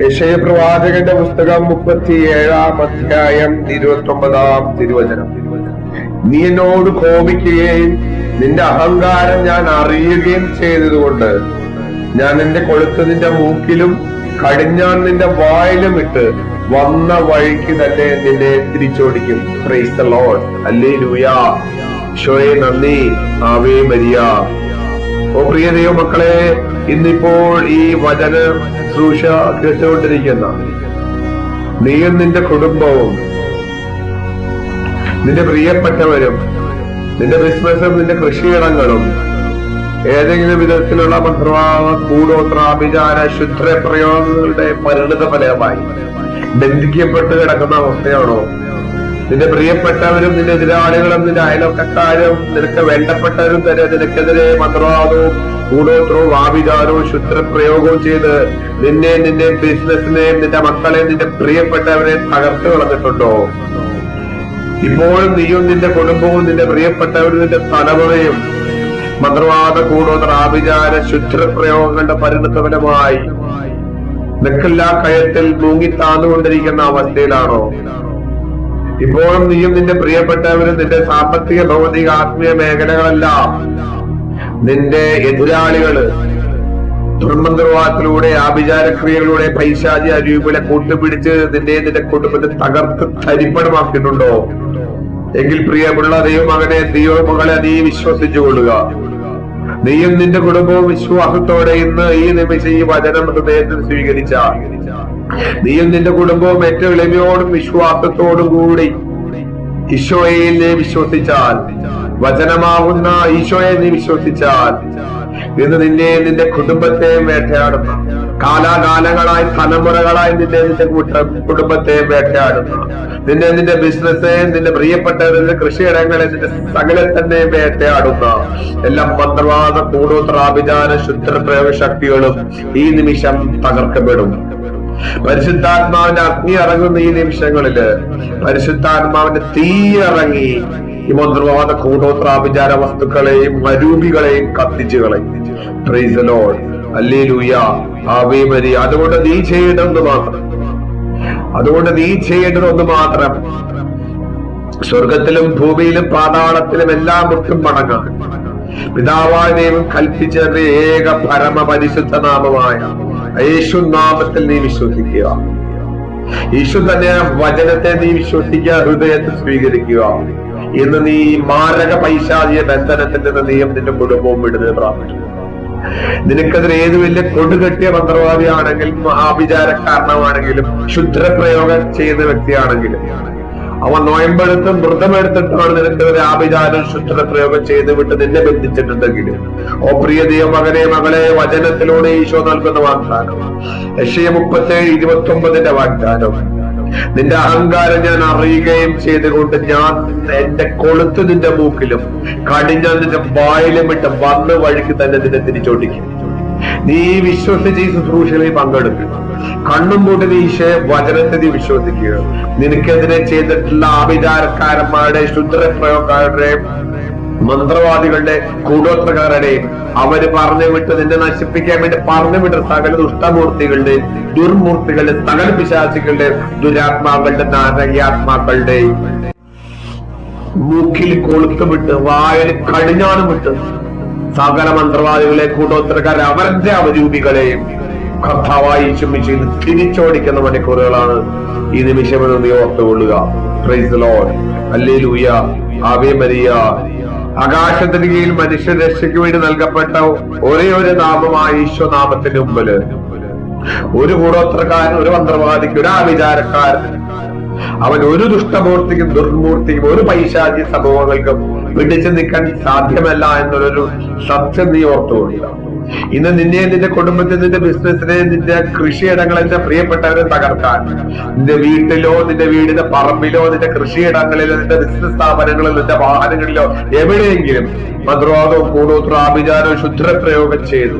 യശയ പ്രവാചകന്റെ പുസ്തകം മുപ്പത്തി ഏഴാം അധ്യായം ഇരുപത്തി ഒമ്പതാം തിരുവചനം. നീ എന്നോട് കോപിക്കുകയും നിന്റെ അഹങ്കാരം ഞാൻ അറിയുകയും ചെയ്തതുകൊണ്ട് ഞാൻ നിന്റെ കൊളുത്ത് നിന്റെ മൂക്കിലും കടിഞ്ഞാൻ നിന്റെ വായിലും ഇട്ട് വന്ന വഴിക്ക് തന്നെ നിന്നെ തിരിച്ചോടിക്കും. പ്രൈസ് ദ ലോർഡ് അല്ലേ ലൂയാ ഷോയെ നന്ദി. Ave Maria. ഓ പ്രിയ ദൈവമക്കളെ ഇന്നിപ്പോൾ ഈ വചന ശുശ്രൂഷ കേട്ടുകൊണ്ടിരിക്കുന്ന നീയും നിന്റെ കുടുംബവും നിന്റെ പ്രിയപ്പെട്ടവരും നിന്റെ ബിസിനസ്സും നിന്റെ കൃഷിയിടങ്ങളും ഏതെങ്കിലും വിധത്തിലുള്ള മന്ത്രവാദ കൂടോത്ര അഭിചാര ശുദ്ധ പ്രയോഗങ്ങളുടെ പരിണിത ഫലമായി ബന്ധിക്കപ്പെട്ട് കിടക്കുന്ന അവസ്ഥയാണോ? നിന്റെ പ്രിയപ്പെട്ടവരും നിന്റെ എതിരാളികളും നിന്റെ അയൽവക്കക്കാരും നിനക്ക് വേണ്ടപ്പെട്ടവരും തന്നെ നിനക്കെതിരെ മന്ത്രവാദവും കൂടോത്രവും ആഭിചാരവും ശുദ്ധപ്രയോഗവും ചെയ്ത് നിന്നെ നിന്റെ ബിസിനസിനെയും നിന്റെ മക്കളെയും നിന്റെ പ്രിയപ്പെട്ടവരെ തകർത്തു കളഞ്ഞിട്ടുണ്ടോ? ഇപ്പോഴും നീയും നിന്റെ കുടുംബവും നിന്റെ പ്രിയപ്പെട്ടവരും നിന്റെ തലമുറയും മന്ത്രവാദ കൂടോത്ര ആഭിചാര ശുദ്ധപ്രയോഗങ്ങളുടെ പരിണിത ഫലമായി നിക്കെല്ലാ കയത്തിൽ മൂങ്ങി താന്നുകൊണ്ടിരിക്കുന്ന അവസ്ഥയിലാണോ? ഇപ്പോഴും നീയും നിന്റെ പ്രിയപ്പെട്ടവരും നിന്റെ സാമ്പത്തിക ഭൗതിക ആത്മീയ മേഖലകളെല്ലാം. നിന്റെ എതിരാളികൾ ദുർമന്ത്രവാദത്തിലൂടെ ആഭിചാരക്രിയകളിലൂടെ പൈശാചി അരൂപികളെ കൂട്ടുപിടിച്ച് നിന്റെ നിന്റെ കുടുംബത്തെ തകർത്ത് തരിപ്പണമാക്കിയിട്ടുണ്ടോ? എങ്കിൽ പ്രിയമുള്ള ദൈവമകനെ ദൈവമകളെ നീ വിശ്വസിച്ചു കൊള്ളുക. നീയും നിന്റെ കുടുംബവും വിശ്വാസത്തോടെ ഇന്ന് ഈ നിമിഷം ഈ വചനം ഹൃദയത്തിൽ സ്വീകരിച്ച നീയും നിന്റെ കുടുംബവും ഏറ്റവും എളിമയോടും വിശ്വാസത്തോടും കൂടി ഈശോയെ നീ വിശ്വസിച്ചാൽ വചനമാകുന്ന ഈശോയെ നീ വിശ്വസിച്ചാൽ ഇന്ന് നിന്നെ നിന്റെ കുടുംബത്തെയും വേട്ടയാടുന്ന. കാലാകാലങ്ങളായി തലമുറകളായി നിന്റെ കൂട്ടം കുടുംബത്തെയും വേട്ടയാടുന്ന. നിന്നെ നിന്റെ ബിസിനസ്സേയും നിന്റെ പ്രിയപ്പെട്ട നിന്റെ കൃഷിയിടങ്ങളെ നിന്റെ സകലെ തന്നെ വേട്ടയാടുന്ന. എല്ലാ മന്ത്രവാദ കൂടോത്രാഭിചാര ശുദ്ധ പ്രയോഗ ശക്തികളും ഈ നിമിഷം തകർക്കപ്പെടും. പരിശുദ്ധാത്മാവിന്റെ അഗ്നി ഇറങ്ങുന്ന ഈ നിമിഷങ്ങളിൽ. പരിശുദ്ധാത്മാവിന്റെ തീ ഇറങ്ങി ഈ മന്ത്രവാദ കൂടോത്രാഭിചാര വസ്തുക്കളെയും മരൂപികളെയും കത്തിച്ചു കളയും. അതുകൊണ്ട് നീ ചെയ്യേണ്ടത് മാത്രം. അതുകൊണ്ട് നീ ചെയ്യേണ്ടതൊന്ന് മാത്രം. സ്വർഗത്തിലും ഭൂമിയിലും പാതാളത്തിലും എല്ലാം മുട്ടും മടങ്ങാൻ. പിതാവായ ദൈവം കൽപ്പിച്ച ഏക പരമ പരിശുദ്ധ നാമമായ യേശു നാമത്തിൽ നീ വിശ്വസിക്കുക. യേശു തന്നെ വചനത്തെ നീ വിശ്വസിക്കുക ഹൃദയത്തിൽ സ്വീകരിക്കുക. ഇന്ന് നീ മാരക പൈശാചിക ബന്ധനത്തിന്റെ നീയും നിന്റെ കുടുംബവും വിടുന്നത് പ്രാർത്ഥിക്കുന്നു. നിനക്കെതിരെ ഏത് വലിയ കൊടുകെട്ടിയ മന്ത്രവാദിയാണെങ്കിലും ആഭിചാരക്കാരനമാണെങ്കിലും ക്ഷുദ്രപ്രയോഗം ചെയ്യുന്ന വ്യക്തിയാണെങ്കിലും അവൻ നോയമ്പെടുത്തും മൃതമെടുത്തിട്ടാണ് നിനക്കെതിരെ ആഭിചാരം ശുദ്ധപ്രയോഗം ചെയ്ത് വിട്ട് നിന്നെ ബന്ധിച്ചിട്ടുണ്ടെങ്കിലും ഓ പ്രിയ മകനെ മകളെ വചനത്തിലൂടെ ഈശോ നൽകുന്ന വാഗ്ദാനമാണ് ലക്ഷ്യ മുപ്പത്തേഴ് ഇരുപത്തി ഒമ്പതിന്റെ വാഗ്ദാനമാണ് നിന്റെ അഹങ്കാരം ഞാൻ അറിയുകയും ചെയ്തുകൊണ്ട് ഞാൻ എന്റെ കൊളുത്ത് നിന്റെ മൂക്കിലും കടിഞ്ഞാൻ നിന്റെ വായിലും ഇട്ട് വന്ന വഴിക്ക് തന്നെ നിന്നെ തിരിച്ചോട്ടിക്കും. നീ വിശ്വസിച്ച് ഈ ശുശ്രൂഷകളിൽ പങ്കെടുക്കുക കണ്ണും പൂട്ടി നീ ഈശോയെ വചനത്തെ നീ വിശ്വസിക്കുക. നിനക്കെതിരെ ചെയ്തിട്ടുള്ള ആഭിചാരക്കാരന്മാരുടെ ശുദ്രപ്രയോഗക്കാരുടെയും മന്ത്രവാദികളുടെ കൂടോത്രക്കാരുടെ അവർ പറഞ്ഞു വിട്ട് നിന്നെ നശിപ്പിക്കാൻ വേണ്ടി പറഞ്ഞു വിട്ട സകല ദുഷ്ടമൂർത്തികളുടെ ദുർമൂർത്തികളുടെ സകല പിശാചികളുടെ ദുരാത്മാക്കളുടെ നാരകീയാത്മാക്കളുടെയും മൂക്കിൽ കൊളുത്ത് വിട്ട് വായൽ കടിഞ്ഞാണ് വിട്ട് സകല മന്ത്രവാദികളെ കൂട്ടോത്തരക്കാരെ അവരുടെ അവരൂപികളെയും കർത്താവായി ചുമ്മിച്ച് തിരിച്ചോടിക്കുന്ന മണിക്കൂറുകളാണ് ഈ നിമിഷമെന്ന് നീ ഓർത്തുകൊള്ളുക. പ്രൈസ് അല്ലേ ലൂയ ആവേ മരിയ ആകാശത്തിന് കീഴിൽ മനുഷ്യ രക്ഷയ്ക്ക് വേണ്ടി നൽകപ്പെട്ട ഒരേ ഒരു നാമമായ ഈശോ നാമത്തിന് മുമ്പിൽ. ഒരു കൂടോത്രക്കാരൻ ഒരു മന്ത്രവാദിക്ക് ഒരു ആവിചാരക്കാരൻ. അവൻ ഒരു ദുഷ്ടമൂർത്തിക്കും ദുർമൂർത്തിക്കും ഒരു പൈശാചി സംഭവങ്ങൾക്കും പിടിച്ചു നിൽക്കാൻ സാധ്യമല്ല എന്നുള്ളൊരു സത്യം നീ ഓർത്തുകൊള്ളുക. ഇന്ന് നിന്നെ നിന്റെ കുടുംബത്തിൽ നിന്റെ ബിസിനസ്സിനെ നിന്റെ കൃഷിയിടങ്ങളെ നിന്റെ പ്രിയപ്പെട്ടവരെ തകർക്കാൻ. നിന്റെ വീട്ടിലോ നിന്റെ വീടിന്റെ പറമ്പിലോ നിന്റെ കൃഷിയിടങ്ങളിലോ നിന്റെ ബിസിനസ് സ്ഥാപനങ്ങളിലോ നിന്റെ വാഹനങ്ങളിലോ എവിടെയെങ്കിലും മന്ത്രവാദവും കൂടോത്രോ ആഭിചാരവും ശുദ്രപ്രയോഗം ചെയ്തു.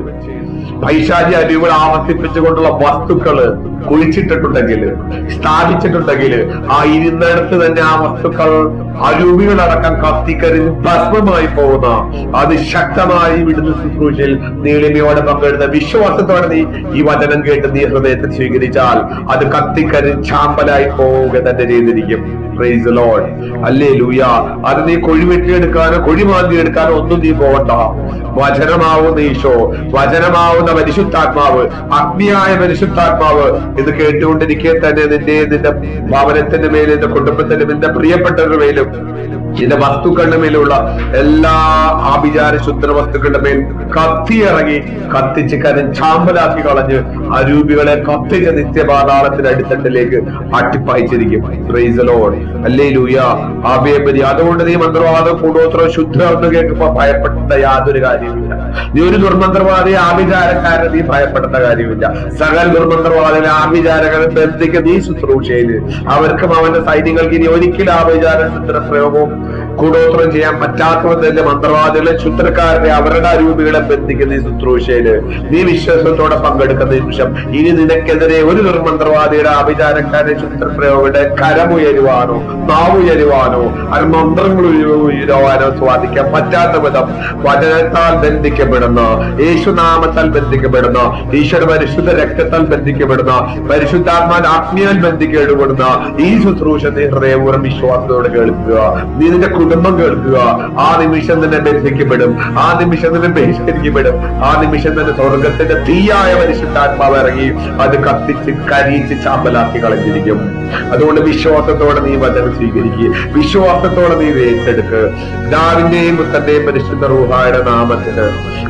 പൈശാചി അരിവുകൾ ആവർത്തിപ്പിച്ചുകൊണ്ടുള്ള വസ്തുക്കൾ കുഴിച്ചിട്ടിട്ടുണ്ടെങ്കിൽ സ്ഥാപിച്ചിട്ടുണ്ടെങ്കിൽ ആ ഇരുന്നിടത്ത് തന്നെ ആ വസ്തുക്കൾ അരൂപികളടക്കം കത്തിക്കരിഞ്ഞ് ഭസ്മമായി പോകുന്ന അത് ശക്തമായി വിടുന്ന ശുശ്രൂഷയിൽ നീളിമയോടെ പങ്കെടുത്ത വിശ്വാസത്തോടെ നീ ഈ വചനം കേട്ട് നീ ഹൃദയത്തിൽ സ്വീകരിച്ചാൽ അത് കത്തിക്കരിഞ്ഞ് ചാമ്പലായി പോവുക തന്നെ ചെയ്തിരിക്കും പ്രൈസ് ലോഡ് അല്ലേ ലൂയ അത് നീ കൊഴിവെട്ടി വെട്ടിയെടുക്കാനോ കൊഴിമാന്തി എടുക്കാനോ ഒന്നും നീ പോകണ്ട വചനമാവുന്ന ഈശോ വചനമാവുന്ന പരിശുദ്ധാത്മാവ് അഗ്നിയായ പരിശുദ്ധാത്മാവ്. ഇത് കേട്ടുകൊണ്ടിരിക്കെ തന്നെ നിന്റെ നിന്റെ ഭവനത്തിന്റെ മേലും നിന്റെ കുടുംബത്തിന്റെ നിന്റെ പ്രിയപ്പെട്ടവരുടെ മേലും. നിന്റെ വസ്തുക്കളുടെ മേലുള്ള എല്ലാ ആഭിചാര ശുദ്ധ വസ്തുക്കളുടെ മേൽ കത്തിയിറങ്ങി കത്തിച്ച് കരം ചാമ്പലാക്കി കളഞ്ഞ് അരൂപികളെ കത്തിച്ച് നിത്യപാതാളത്തിന്റെ അടിത്തട്ടിലേക്ക് അട്ടിപ്പായിച്ചിരിക്കും Lord. ഹല്ലേലൂയ. ആമേൻ. അതുകൊണ്ട് നീ മന്ത്രവാദം കൂടോത്രം ശുദ്ധ എന്ന് കേൾക്കുമ്പോ ഭയപ്പെട്ട യാതൊരു കാര്യമില്ല നീ ഒരു ദുർമന്ത്രവാദി ആഭിചാരക്കാരൻ നീ ഭയപ്പെടേണ്ട കാര്യമില്ല സകല ദുർമന്ത്രവാദികളെ ആഭിചാരകളെ ബന്ധിക്ക് നീ ശുശ്രൂഷയിൽ അവർക്കും അവന്റെ സൈന്യങ്ങൾക്ക് ഇനി ഒരിക്കലും ആഭിചാര ശുദ്ധ പ്രയോഗവും കൂടോത്രം ചെയ്യാൻ പറ്റാത്തവരുടെ മന്ത്രവാദികളെ ശുദ്രക്കാരനെ അവരുടെ രൂപികളെ ബന്ധിക്കുന്ന ഈ ശുശ്രൂഷയിൽ നീ വിശ്വാസത്തോടെ പങ്കെടുക്കുന്ന നിമിഷം ഇനി നിനക്കെതിരെ ഒരു നിർമന്ത്രവാദിയുടെ ആഭിചാരക്കാരെ ശുദ്രപ്രയോഗയുടെ കരമുയരുവാനോ നാവുയരുവാനോ അത് മന്ത്രങ്ങൾ ഉയ- ഉയരുവാനോ സ്വാധിക്കാൻ പറ്റാത്ത വിധം വചനത്താൽ ബന്ധിക്കപ്പെടുന്ന യേശുനാമത്താൽ ബന്ധിക്കപ്പെടുന്ന ഈശ്വര പരിശുദ്ധ രക്തത്താൽ ബന്ധിക്കപ്പെടുന്ന പരിശുദ്ധാത്മാൻ ആത്മീയാൽ ബന്ധിക്കപ്പെടുന്ന ഈ ശുശ്രൂഷ നീ ഹൃദയപൂർവം വിശ്വാസത്തോടെ കേൾക്കുക. നീ നിന്റെ കുടുംബം കേൾക്കുക. ആ നിമിഷം തന്നെ ബന്ധിക്കപ്പെടും. ആ നിമിഷം തന്നെ ബഹിഷ്കരിക്കപ്പെടും. ആ നിമിഷം തന്നെ സ്വർഗത്തിന്റെ തീയായ പരിശുദ്ധാത്മാവ് ഇറങ്ങി അത് കത്തിച്ച് കരിച്ച് ചാമ്പലാക്കി കളഞ്ഞിരിക്കും. അതുകൊണ്ട് വിശ്വാസത്തോടെ നീ വചനം സ്വീകരിക്കുക. വിശ്വാസത്തോടെ നീ ഏറ്റെടുക്ക് പിതാവിന്റെയും പുത്രന്റെയും പരിശുദ്ധ റൂഹായുടെ നാമത്തിന്.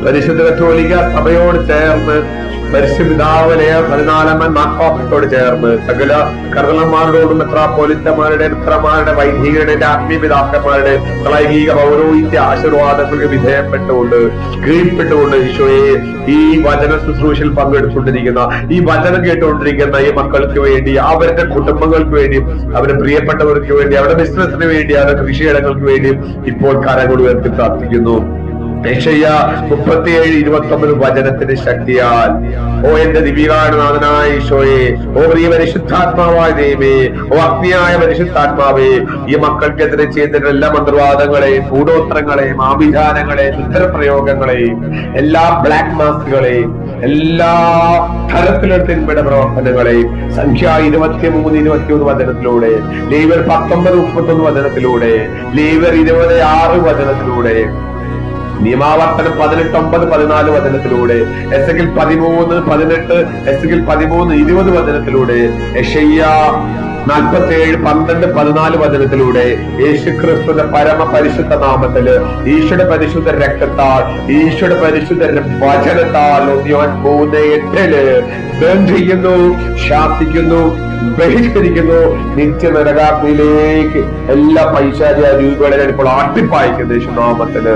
പരിശുദ്ധ കത്തോലിക്ക സഭയോട് ചേർന്ന് പരിശുദ്ധാവലയ പതിനാലാമൻ മാക്കോപ്പത്തോട് ചേർന്ന് സകല കർണന്മാരോടും മെത്രാപോലിത്തമാരുടെ മിത്രമാരുടെ വൈദികരുടെ ആത്മീയപിതാക്കന്മാരുടെ ലൈംഗിക പൗരോഹിത്യ ആശീർവാദങ്ങൾക്ക് വിധേയപ്പെട്ടുകൊണ്ട് കീഴ്പ്പെട്ടുകൊണ്ട് ഈശോയെ ഈ വചന ശുശ്രൂഷയിൽ പങ്കെടുത്തുകൊണ്ടിരിക്കുന്ന ഈ വചനം കേട്ടുകൊണ്ടിരിക്കുന്ന ഈ മക്കൾക്ക് വേണ്ടി അവരുടെ കുടുംബങ്ങൾക്ക് വേണ്ടി അവരുടെ പ്രിയപ്പെട്ടവർക്ക് വേണ്ടി അവരുടെ ബിസിനസിന് വേണ്ടി അവരുടെ കൃഷിയിടങ്ങൾക്ക് വേണ്ടി ഇപ്പോൾ കരങ്ങൾ ഉയർത്തി പ്രാർത്ഥിക്കുന്നു. യശയ്യ മുപ്പത്തിയേഴ് ഇരുപത്തി ഒമ്പത് വചനത്തിന്റെ ശക്തിയാൽ. ഓ എന്റെ ദിവികാരനാഥനായ ഈശോയെ ഓ പ്രിയ പരിശുദ്ധാത്മാവായ ദൈവേ ഓ അഗ്നിയായ പരിശുദ്ധാത്മാവേ ഈ മക്കൾക്കെതിരെ ചെയ്തിട്ടുള്ള എല്ലാ മന്ത്രവാദങ്ങളെയും കൂടോത്രങ്ങളെയും ആഭിചാരങ്ങളെയും ഉത്തരപ്രയോഗങ്ങളെയും എല്ലാ ബ്ലാക്ക് മാസ്കുകളെയും എല്ലാ തരത്തിലുള്ള തിന്മയുടെ പ്രവർത്തനങ്ങളെയും സംഖ്യ ഇരുപത്തി മൂന്ന് ഇരുപത്തി ഒന്ന് വചനത്തിലൂടെ ലേവർ പത്തൊമ്പത് മുപ്പത്തൊന്ന് വചനത്തിലൂടെ ലേവർ ഇരുപത് ആറ് വചനത്തിലൂടെ നിയമാവർത്തനം പതിനെട്ട് ഒമ്പത് പതിനാല് വചനത്തിലൂടെ എസ് എങ്കിൽ പതിമൂന്ന് പതിനെട്ട് എസ് എങ്കിൽ പതിമൂന്ന് ഇരുപത് വചനത്തിലൂടെ യഷയ്യ നാൽപ്പത്തി ഏഴ് പന്ത്രണ്ട് പതിനാല് വചനത്തിലൂടെ യേശു ക്രിസ്തുവിന്റെ പരമ പരിശുദ്ധ നാമത്തിൽ ഈശോയുടെ പരിശുദ്ധ രക്തത്താൽ ഈശോയുടെ പരിശുദ്ധ വചനത്താൽ ഒന്നിയോൻ മൂന്ന് എട്ടിൽ ബന്ധിക്കുന്നു ശാസിക്കുന്നു ബഹിഷ്കരിക്കുന്നു നിത്യ നരകാഗ്നിയിലേക്ക് എല്ലാ പൈശാചിക രൂപകളിലും ഇപ്പോൾ ആട്ടിപ്പായിക്കുന്നു യേശുനാമത്തിൽ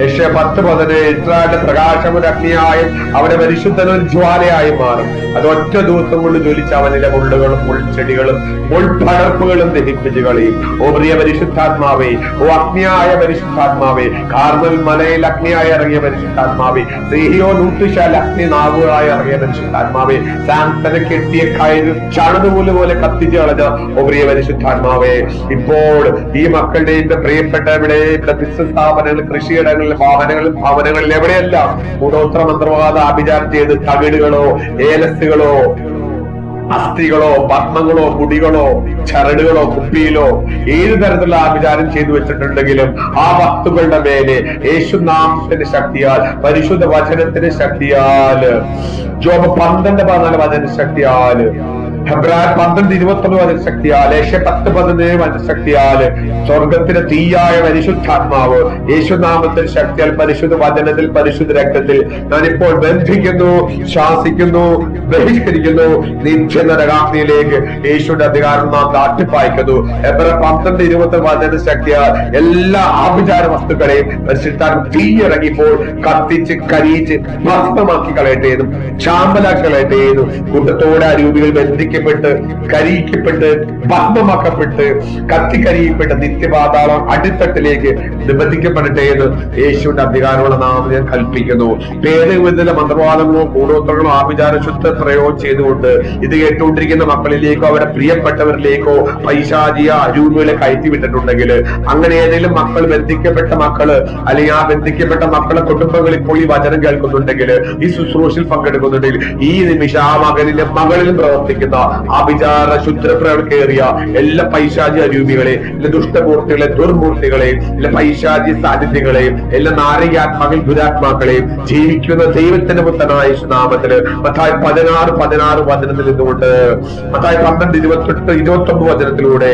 യശ പത്ത് പതിന് ഇസ്രായേലിന്റെ പ്രകാശം ഒരു അഗ്നിയായും അവന്റെ ഒരു ജ്വാലയായി മാറും. അത് ഒറ്റ ദിവസം കൊണ്ട് ജ്വലിച്ച് അവനിലെ മുള്ളുകളും മുൾച്ചെടികളും മുൾപടർപ്പുകളും ദഹിപ്പിച്ച് കളയും. ഓ പ്രിയ പരിശുദ്ധാത്മാവേ ഓ അഗ്നിയായ പരിശുദ്ധാത്മാവേ കാർമൽ മലയിൽ അഗ്നിയായി ഇറങ്ങിയ പരിശുദ്ധാത്മാവേ സ്നേഹിയോ നൂട്ടുശാൽ അഗ്നി നാവുകളായി ഇറങ്ങിയ പരിശുദ്ധാത്മാവേ സാംസനെ കെട്ടിയ കയറ് ചണതുപോലെ പോലെ കത്തിച്ച് കളഞ്ഞ ഓ പ്രിയ പരിശുദ്ധാത്മാവേ ഇപ്പോൾ ഈ മക്കളുടെ എന്റെ പ്രിയപ്പെട്ട ഇവിടെ ബിസിനസ് സ്ഥാപനങ്ങൾ കൃഷിയിടങ്ങളിൽ വാഹനങ്ങളിൽ ഭവനങ്ങളിൽ എവിടെയെല്ലാം ഗുണോത്ര മന്ത്രവാദ അഭിചാരം ചെയ്ത് തകിടുകളോ ഏലസുകളോ അസ്ഥികളോ പത്മങ്ങളോ മുടികളോ ചരടുകളോ കുപ്പിയിലോ ഏത് തരത്തിലുള്ള ആഭിചാരം ചെയ്തു വെച്ചിട്ടുണ്ടെങ്കിലും ആ വസ്തുക്കളുടെ മേലെ യേശുനാമത്തിന്റെ ശക്തിയാൽ പരിശുദ്ധ വചനത്തിന്റെ ശക്തിയാൽ ജോബ് പന്ത്രണ്ട് പതിനാല് വചന ശക്തിയാൽ ഹെബ്രായർ പന്ത്രണ്ട് ഇരുപത്തൊന്ന് വചന ശക്തിയാൽ ഏഷ്യ പത്ത് പതിനേഴ് വചന സ്വർഗത്തിലെ തീയായ പരിശുദ്ധാത്മാവ് യേശുനാമത്തിൽ ശക്തിയാൽ പരിശുദ്ധ വചനത്തിൽ പരിശുദ്ധ രക്തത്തിൽ ഞാനിപ്പോൾ ബന്ധിക്കുന്നു ശാസിക്കുന്നു ബഹിഷ്കരിക്കുന്നു നിത്യനരകാഗ്നിയിലേക്ക് യേശുവിന്റെ അധികാരം നാം താട്ടിപ്പായിക്കുന്നു എബ്ര പന്ത്രണ്ട് ഇരുപത്തി വചന ശക്തിയാൽ എല്ലാ ആഭിചാര വസ്തുക്കളെയും പരിശുദ്ധാൻ തീയിറങ്ങിപ്പോൾ കത്തിച്ച് കരിയിച്ച് ഭസ്മമാക്കി കളയട്ടെ ചാമ്പലാക്കി കളയട്ടെ കൂട്ടത്തോടെ ആ രൂപികൾ ബന്ധിക്കപ്പെടും ബന്ധിക്കപ്പെട്ട് കരിയിക്കപ്പെട്ട് ഭസ്മമാക്കപ്പെട്ട് കത്തിക്കരിയപ്പെട്ട നിത്യപാതാളം അടിത്തട്ടിലേക്ക് നിബന്ധിക്കപ്പെടട്ടെ എന്ന് യേശുവിന്റെ അധികാരമുള്ള നാമം ഞാൻ കൽപ്പിക്കുന്നു. ഭേദവിധ മന്ത്രവാദങ്ങളോ കൂടോത്രങ്ങളോ ആഭിചാര ശുദ്ധ പ്രയോഗം ചെയ്തുകൊണ്ട് ഇത് കേട്ടുകൊണ്ടിരിക്കുന്ന മക്കളിലേക്കോ അവരുടെ പ്രിയപ്പെട്ടവരിലേക്കോ പൈശാചിയ അരൂപകളെ കയറ്റി വിട്ടിട്ടുണ്ടെങ്കിൽ അങ്ങനെ ഏതെങ്കിലും മക്കൾ ബന്ധിക്കപ്പെട്ട മക്കൾ അല്ലെങ്കിൽ ആ ബന്ധിക്കപ്പെട്ട മക്കളെ കുടുംബങ്ങൾ ഇപ്പോൾ ഈ വചനം കേൾക്കുന്നുണ്ടെങ്കിൽ ഈ ശുശ്രൂഷയിൽ പങ്കെടുക്കുന്നുണ്ടെങ്കിൽ ഈ നിമിഷം ആ മകനിലെ മകളിലും പ്രവർത്തിക്കുന്ന ആഭിചാര ശുദ്രപ്രവർക്കേറിയ എല്ലാ പൈശാചി അരൂപികളെ എല്ലാ ദുഷ്ടമൂർത്തികളെ ദുർമൂർത്തികളെ എല്ലാ പൈശാചി സാധ്യതകളെ എല്ലാ നാരകാത്മാക്കൾ ദുരാത്മാക്കളെയും ജീവിക്കുന്ന ദൈവത്തിന്റെ പുത്തനായ നാമത്തിൽ മത്തായി പതിനാറ് പതിനാറ് വചനത്തിൽ ഇതുകൊണ്ട് മത്തായി പന്ത്രണ്ട് ഇരുപത്തെട്ട് ഇരുപത്തി ഒമ്പത് വചനത്തിലൂടെ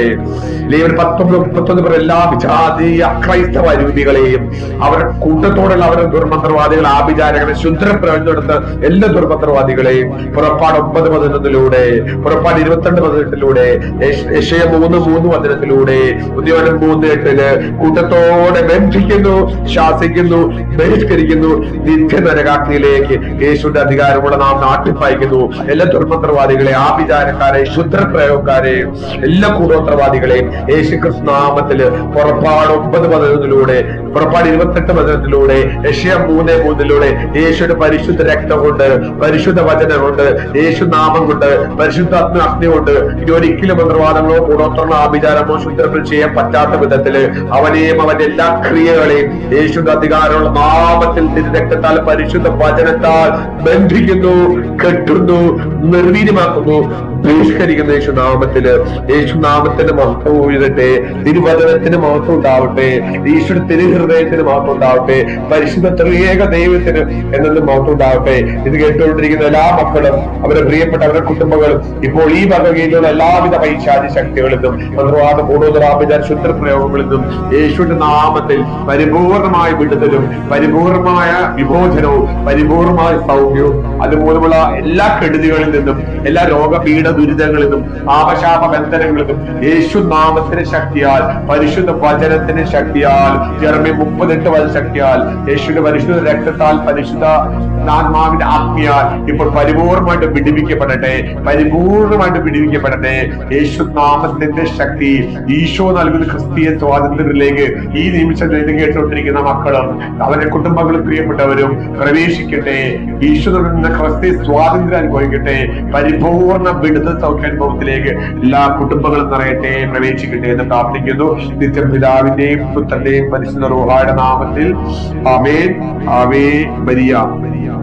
ലേവൻ പത്തൊമ്പത് മുപ്പത്തൊന്ന് പേർ എല്ലാ വിജാതീയ അക്രൈസ്തവ അരൂപികളെയും അവരുടെ കൂട്ടത്തോടുള്ള അവരുടെ ദുർമന്ത്രവാദികൾ ആഭിചാരങ്ങളെ ശുദ്രപ്രവചനെടുത്ത് എല്ലാ ദുർമന്ത്രവാദികളെയും പുറപ്പാട് ഒമ്പത് പതിനൊന്നിലൂടെ പുറപ്പാട് ഇരുപത്തിരണ്ട് പതിനെട്ടിലൂടെ യശയ മൂന്ന് മൂന്ന് വചനത്തിലൂടെ ഉദ്യോഗം മൂന്ന് എട്ടിൽ കൂട്ടത്തോടെ ബന്ധിക്കുന്നു ശാസിക്കുന്നു ബഹിഷ്കരിക്കുന്നു. നിത്യ നരകാഗ്നിയിലേക്ക് യേശുവിന്റെ അധികാരമുള്ള നാം നാട്ടിപ്പായിക്കുന്നു. എല്ലാ ദുർമന്ത്രവാദികളെ ആഭിചാരക്കാരെ ശുദ്രപ്രയോഗക്കാരെ എല്ലാ കൂടോത്രവാദികളെയും യേശു ക്രിസ്തു നാമത്തിൽ പുറപ്പാട് ഒമ്പത് പതിനൊന്നിലൂടെ പുറപ്പാട് ഇരുപത്തെട്ട് വചനത്തിലൂടെ യഷ്യ മൂന്ന് മൂന്നിലൂടെ യേശുയുടെ പരിശുദ്ധ രക്തം കൊണ്ട് പരിശുദ്ധ വചനം കൊണ്ട് യേശു നാമം കൊണ്ട് പരിശുദ്ധ അഗ്നി കൊണ്ട് ഇനി ഒരിക്കലും മന്ത്രവാദങ്ങളോ ഗുണോത്തരണോ ആഭിചാരമോ ശുദ്ധത്തിൽ ചെയ്യാൻ പറ്റാത്ത വിധത്തിൽ അവനെയും അവന്റെ എല്ലാ ക്രിയകളെയും യേശുവിന്റെ അധികാരമുള്ള നാമത്തിൽ തിരുരക്തത്താൽ പരിശുദ്ധ വചനത്താൽ ബന്ധിക്കുന്നു കെട്ടുന്നു നിർവീര്യമാക്കുന്നു. ബഹിഷ്കരിക്കുന്ന യേശുനാമത്തിൽ യേശുനാമത്തിന്റെ മഹത്വം ഉയരട്ടെ. തിരുവചനത്തിന് മഹത്വം ഉണ്ടാവട്ടെ. ഈശ്വര തിരുഹൃദയത്തിന് മഹത്വം ഉണ്ടാവട്ടെ. പരിശുദ്ധ ത്രിയേക ദൈവത്തിന് എന്നതിന് മഹത്വം ഉണ്ടാവട്ടെ. ഇത് കേട്ടുകൊണ്ടിരിക്കുന്ന എല്ലാ മക്കളും അവരെ പ്രിയപ്പെട്ട അവരുടെ കുടുംബങ്ങളും ഇപ്പോൾ ഈ വകയിലുള്ള എല്ലാവിധ പൈശാചി ശക്തികളിൽ നിന്നും മന്ത്രവാദ കൂടുതലാഭിചാര ശുദ്ധ പ്രയോഗങ്ങളിൽ നിന്നും യേശുവിന്റെ നാമത്തിൽ പരിപൂർണമായ വിടുതലും പരിപൂർണമായ വിമോചനവും പരിപൂർണമായ സൗഖ്യവും അതുമൂലമുള്ള എല്ലാ കെടുതികളിൽ നിന്നും എല്ലാ രോഗപീഠ ദുരിതങ്ങളിൽ നിന്നും ആപശാപ ബന്ധനങ്ങളിൽ നിന്നും യേശു നാമത്തിന് ശക്തിയാൽ പരിശുദ്ധ വചനത്തിന് ശക്തിയാൽ ജർമ്മി മുപ്പത്തെട്ട് വചന ശക്തിയാൽ യേശുവിന്റെ പരിശുദ്ധ രക്തത്താൽ പരിശുദ്ധ ആത്മാവിന്റെ ആത്മീയാൽ ഇപ്പോൾ പരിപൂർണമായിട്ട് വിടിവിക്കപ്പെടട്ടെ പരിപൂർണമായിട്ട് വിടിവിക്കപ്പെടട്ടെ. യേശു നാമത്തിന്റെ ശക്തി ഈശോ നൽകുന്ന ക്രിസ്തീയ സ്വാതന്ത്ര്യത്തിലേക്ക് ഈ നിമിഷം ഇത് കേട്ടുകൊണ്ടിരിക്കുന്ന മക്കളും അവരുടെ കുടുംബങ്ങളും പ്രിയപ്പെട്ടവരും പ്രവേശിക്കട്ടെ. ഈശോ നൽകുന്ന ക്രിസ്തീയ സ്വാതന്ത്ര്യം അനുഭവിക്കട്ടെ. പരിപൂർണ സൗഖ്യ സൗഖ്യാനുഭവത്തിലേക്ക് എല്ലാ കുടുംബങ്ങളും നിറയട്ടെ പ്രവേശിക്കട്ടെ എന്ന് പ്രാർത്ഥിക്കുന്നു. നിത്യം പിതാവിന്റെയും പുത്രന്റെയും പരിശുദ്ധ റോഹായുടെ നാമത്തിൽ. അമേൻ ബരിയ മരിയ.